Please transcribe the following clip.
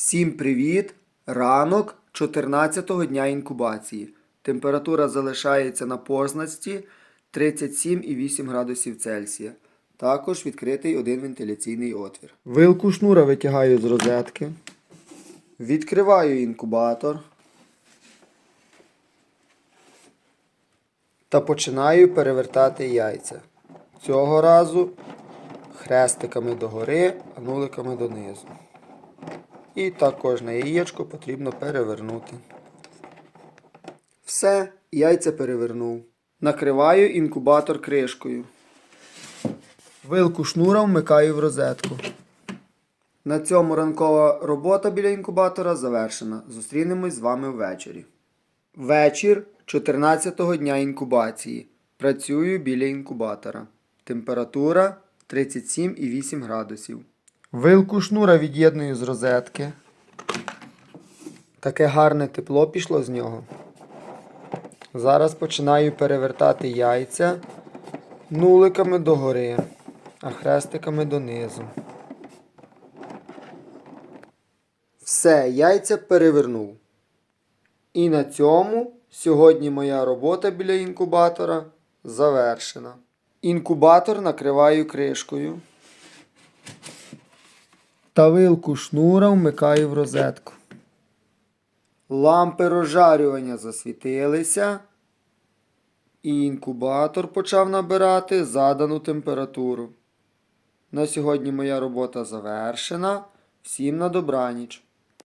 Всім привіт! Ранок 14-го дня інкубації. Температура залишається на позначці 37,8 градусів Цельсія. Також відкритий один вентиляційний отвір. Вилку шнура витягаю з розетки. Відкриваю інкубатор. Та починаю перевертати яйця. Цього разу хрестиками догори, а нуликами донизу. І так кожне яєчко потрібно перевернути. Все, яйця перевернув. Накриваю інкубатор кришкою. Вилку шнура вмикаю в розетку. На цьому ранкова робота біля інкубатора завершена. Зустрінемось з вами ввечері. Вечір 14-го дня інкубації. Працюю біля інкубатора. Температура 37,8 градусів. Вилку шнура від'єдную з розетки. Таке гарне тепло пішло з нього. Зараз починаю перевертати яйця нуликами догори, а хрестиками донизу. Все, яйця перевернув. І на цьому сьогодні моя робота біля інкубатора завершена. Інкубатор накриваю кришкою. Та вилку шнура вмикаю в розетку. Лампи розжарювання засвітилися, і інкубатор почав набирати задану температуру. На сьогодні моя робота завершена. Всім на добраніч.